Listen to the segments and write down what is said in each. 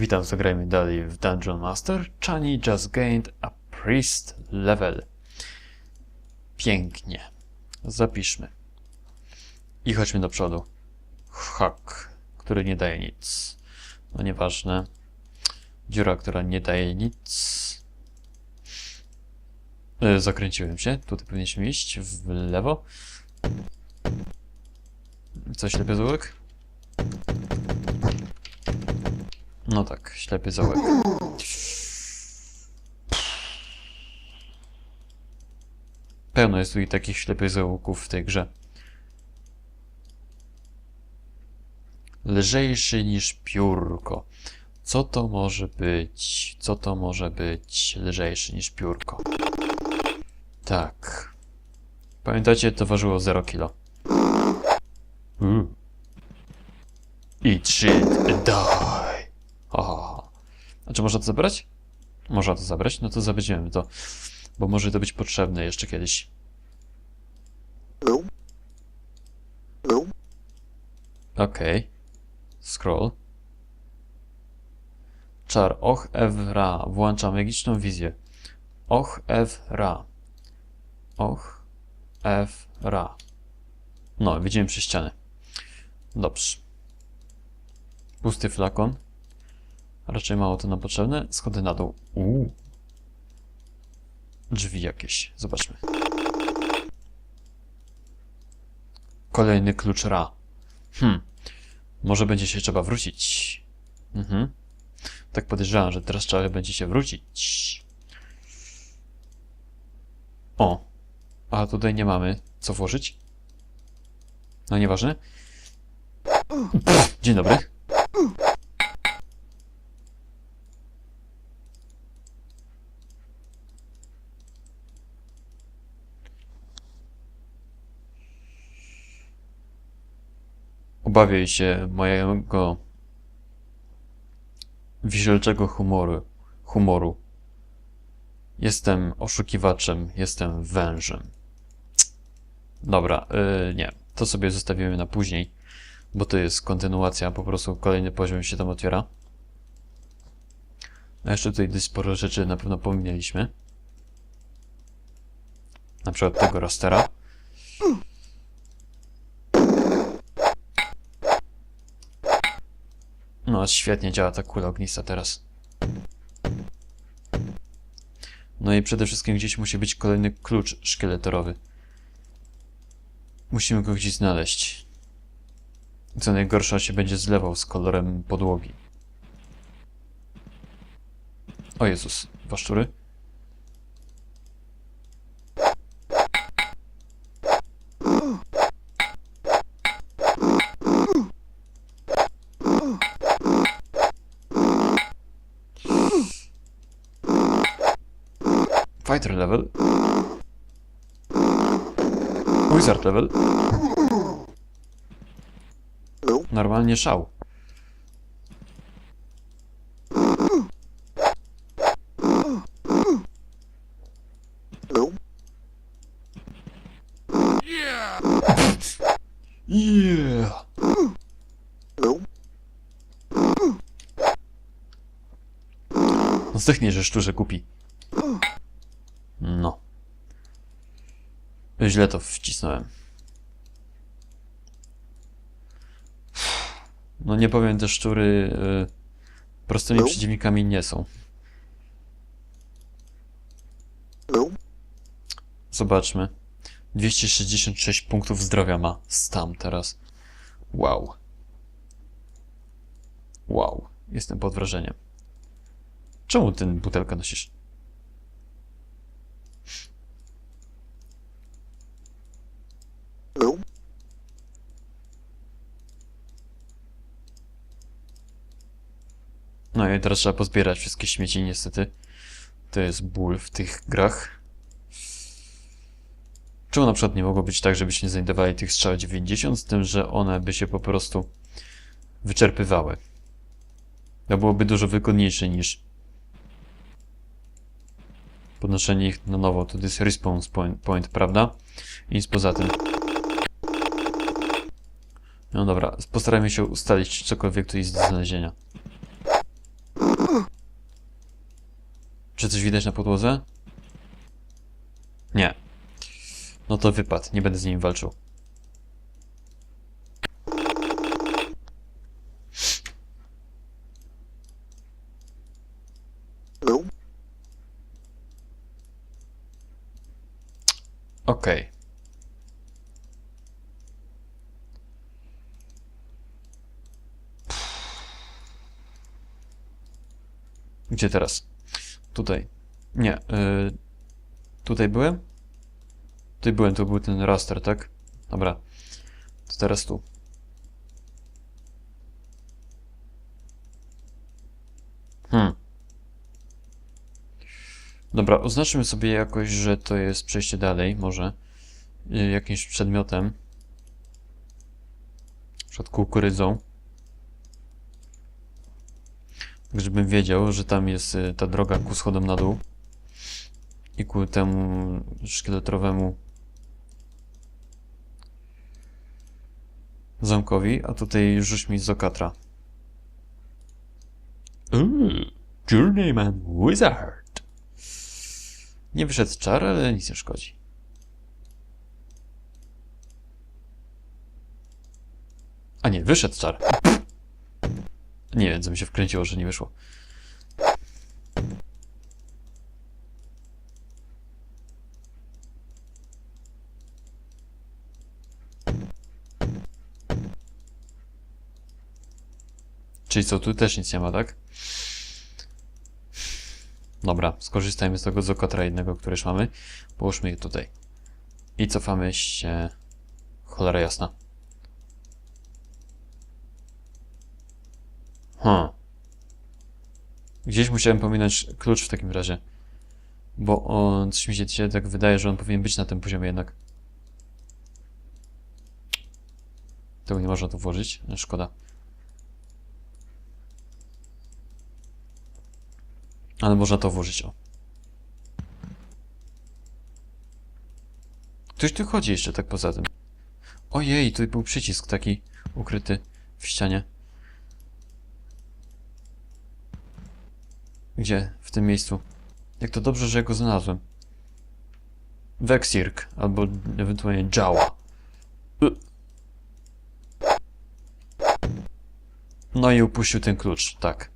Witam, zagrajmy dalej w Dungeon Master. Chani just gained a priest level. Pięknie. Zapiszmy. I chodźmy do przodu. Hak, który nie daje nic. No nieważne. Dziura, która nie daje nic. E, Zakręciłem się. Tutaj powinniśmy iść w lewo. Coś ślepy zaułek? No tak, ślepy zaułek. Pełno jest tu takich ślepych zaułków w tej grze. Lżejszy niż piórko. Co to może być? Co to może być lżejszy niż piórko? Tak. Pamiętacie, to ważyło 0 kilo. Mm. Eat shit and die. Aha. A czy można to zabrać? Można to zabrać? No to zabierzemy to. Bo może to być potrzebne jeszcze kiedyś. Okej. Scroll. Czar. Och ew ra. Włącza magiczną wizję. Och ew ra. Och ew ra. No, widzimy przy ściany. Dobrze. Pusty flakon. Raczej mało to nam potrzebne. Schody na dół. Uuu. Drzwi jakieś. Zobaczmy. Kolejny klucz Ra. Hmm. Może będzie się trzeba wrócić. Mhm. Tak podejrzewam, że teraz trzeba będzie się wrócić. O. A tutaj nie mamy co włożyć. No nieważne. Dzień dobry. Obawiaj się mojego wisielczego humoru. humoru. Jestem oszukiwaczem, jestem wężem. Dobra, yy, nie. To sobie zostawimy na później, bo to jest kontynuacja, po prostu kolejny poziom się tam otwiera. A jeszcze tutaj dość sporo rzeczy na pewno pominęliśmy. Na przykład tego rastera. No, świetnie działa ta kula ognista teraz. No i przede wszystkim gdzieś musi być kolejny klucz szkieletorowy. Musimy go gdzieś znaleźć. Co najgorsze, on się będzie zlewał z kolorem podłogi. O Jezus, paszczury? Fighter level. Wizard level. Normalnie szał. Zdechnie, że szczurze kupi. No. Źle to wcisnąłem. No nie powiem, te szczury y, prostymi przeciwnikami nie są. Zobaczmy. 266 punktów zdrowia ma Stam teraz. Wow. Wow. Jestem pod wrażeniem. Czemu ten butelkę nosisz? No i teraz trzeba pozbierać wszystkie śmieci niestety. To jest ból w tych grach. Czemu na przykład nie mogło być tak, żebyśmy nie znajdowali tych strzał 90, z tym, że one by się po prostu wyczerpywały. To byłoby dużo wygodniejsze niż podnoszenie ich na nowo. To jest respawn point, point, prawda? I nic poza tym. No dobra, postarajmy się ustalić, cokolwiek tu jest do znalezienia. Czy coś widać na podłodze? Nie. No to wypad, nie będę z nim walczył. Okej. Gdzie teraz? Tutaj. Nie. y, tutaj byłem? Tutaj byłem, to był ten raster, tak? Dobra. To teraz tu. Hmm. Dobra, oznaczmy sobie jakoś, że to jest przejście dalej, może. Y, Jakimś przedmiotem. Przykład kukurydzą. Tak, żebym wiedział, że tam jest y, ta droga ku schodom na dół. I ku temu szkieletrowemu zamkowi, a tutaj rzuć mi z okatra. Uuu, Journeyman Wizard. Nie wyszedł czar, ale nic nie szkodzi. A nie, wyszedł czar. Nie wiem, co mi się wkręciło, że nie wyszło. Czyli co, tu też nic nie ma, tak? Dobra, skorzystajmy z tego zokotra jednego, który już mamy. Połóżmy je tutaj. I cofamy się... Cholera jasna. Hmm. Gdzieś musiałem pominąć klucz w takim razie. Bo on, coś mi się tak wydaje, że on powinien być na tym poziomie jednak. Tego nie można tu włożyć, szkoda. Ale można to włożyć, o. Ktoś tu chodzi jeszcze tak poza tym. Ojej, tu był przycisk taki ukryty w ścianie. Gdzie? W tym miejscu. Jak to dobrze, że go znalazłem. Vexirk, albo ewentualnie Jawa. No i upuścił ten klucz, tak.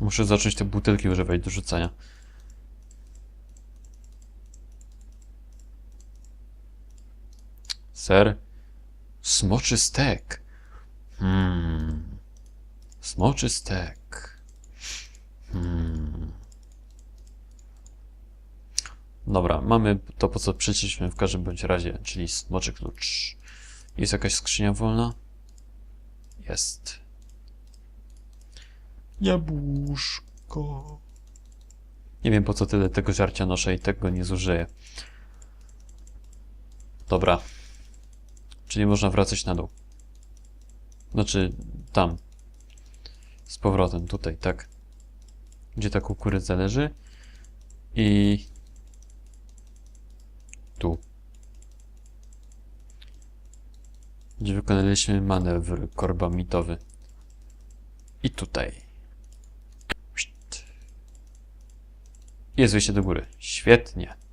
Muszę zacząć te butelki używać do rzucania. Ser? Smoczy stek. Hmm. Smoczy stek. Hmm. Dobra, mamy to, po co przyszliśmy w każdym bądź razie, czyli smoczy klucz. Jest jakaś skrzynia wolna? Jest. Jabłuszko. Nie wiem po co tyle tego żarcia noszę i tego nie zużyję. Dobra. Czyli można wracać na dół. Znaczy, tam. Z powrotem, tutaj, tak. Gdzie ta kukurydza leży. I... Tu. Gdzie wykonaliśmy manewr korbamitowy. I tutaj. Jest wyjście do góry. Świetnie.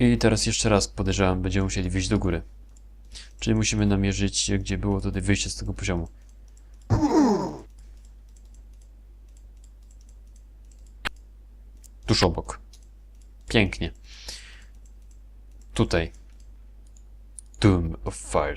I teraz jeszcze raz podejrzewam, będziemy musieli wyjść do góry. Czyli musimy namierzyć, gdzie było tutaj wyjście z tego poziomu. Tuż obok. Pięknie. Tutaj. Doom of Fire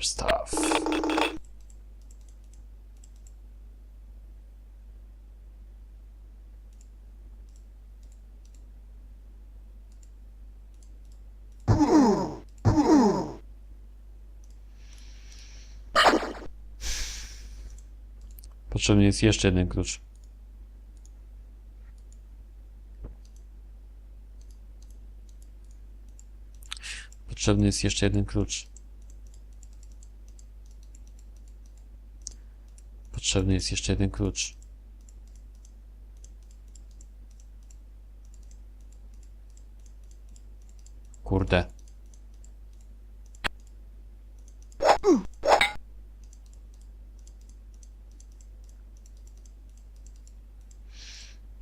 Potrzebny jest jeszcze jeden klucz. Potrzebny jest jeszcze jeden klucz. Potrzebny jest jeszcze jeden klucz. kurde.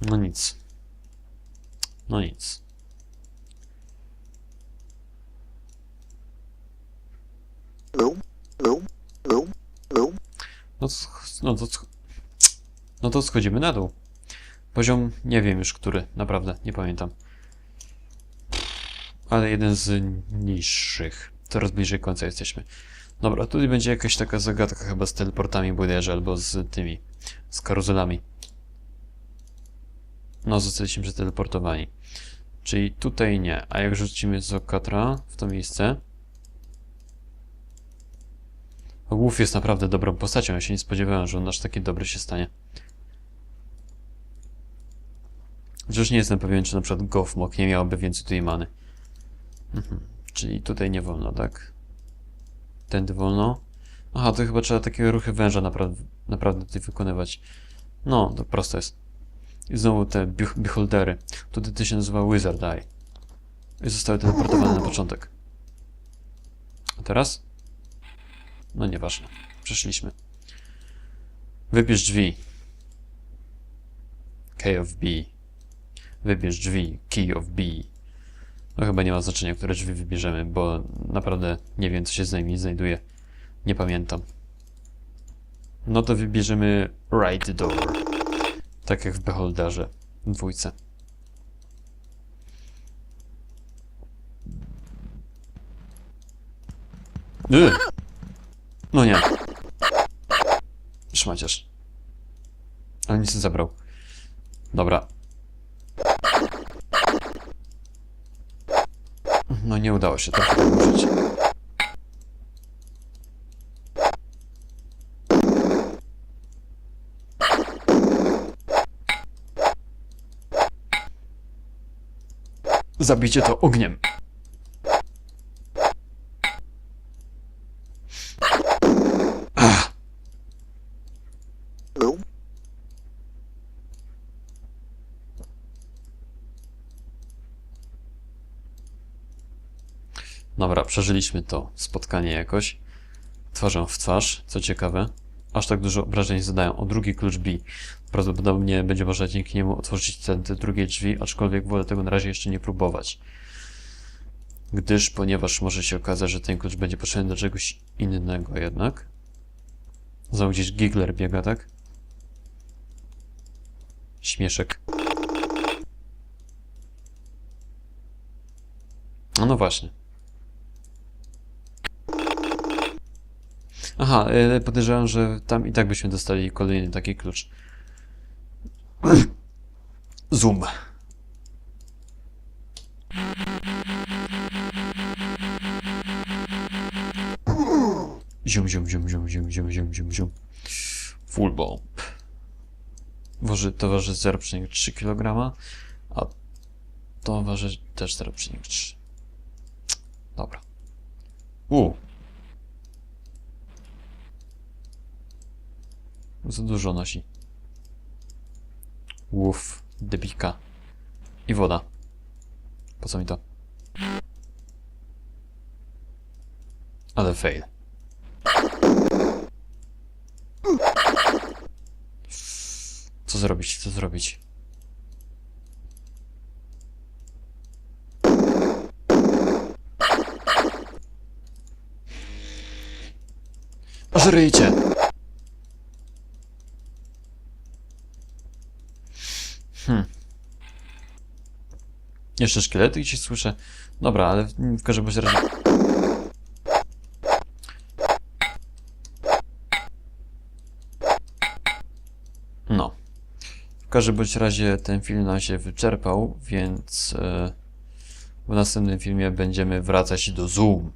No nic. No nic. No, to no to, no to schodzimy na dół. Poziom nie wiem już który, naprawdę, nie pamiętam. Ale jeden z niższych. Coraz bliżej końca jesteśmy. Dobra, tutaj będzie jakaś taka zagadka chyba z teleportami bodajże, albo z tymi, z karuzelami. No, zostaliśmy przeteleportowani. Czyli tutaj nie. A jak rzucimy z Okatra w to miejsce... Wolf jest naprawdę dobrą postacią. Ja się nie spodziewałem, że on aż taki dobry się stanie. Chociaż nie jestem pewien, czy na przykład Goffmok nie miałoby więcej tutaj many. Mhm. Czyli tutaj nie wolno, tak? Tędy wolno. Aha, to chyba trzeba takie ruchy węża naprawdę, naprawdę tutaj wykonywać. No, to proste jest. I znowu te beh- beholdery. Tutaj to się nazywa Wizard Eye. I zostały teleportowane na początek. A teraz? No nieważne. Przeszliśmy. Wybierz drzwi. Key of B. Wybierz drzwi. Key of B. No chyba nie ma znaczenia, które drzwi wybierzemy, bo naprawdę nie wiem, co się z nimi znajduje. Nie pamiętam. No to wybierzemy right door. Tak jak w Beholderze. Dwójce. Yy. No nie. Szmaciarz. Ale nic nie zabrał. Dobra. No nie udało się, tak użyć. Zabijcie to ogniem. Dobra, przeżyliśmy to spotkanie jakoś. Twarzą w twarz, co ciekawe. Aż tak dużo obrażeń zadają o drugi klucz B. Prawdopodobnie będzie można dzięki niemu otworzyć te, te drugie drzwi, aczkolwiek wolę tego na razie jeszcze nie próbować. Gdyż, ponieważ może się okazać, że ten klucz będzie potrzebny do czegoś innego jednak. Znowu gdzieś Gigler biega, tak? Śmieszek. No, no właśnie. Aha, e, podejrzewam, że tam i tak byśmy dostali kolejny taki klucz. Zoom. Zium, zium, zium, zium, zium, zium, zium, zium, zium. Full bomb. Waży, to waży 0,3 kg, a to waży też 0,3. Dobra. U. Za dużo nosi. Łów, debika. I woda. Po co mi to? Ale fail. Co zrobić? Co zrobić? Żryjcie! Hmm. Jeszcze szkielety gdzieś słyszę. Dobra, ale w, w każdym razie... No. W każdym bądź razie ten film nam się wyczerpał, więc e, w następnym filmie będziemy wracać do Zoom.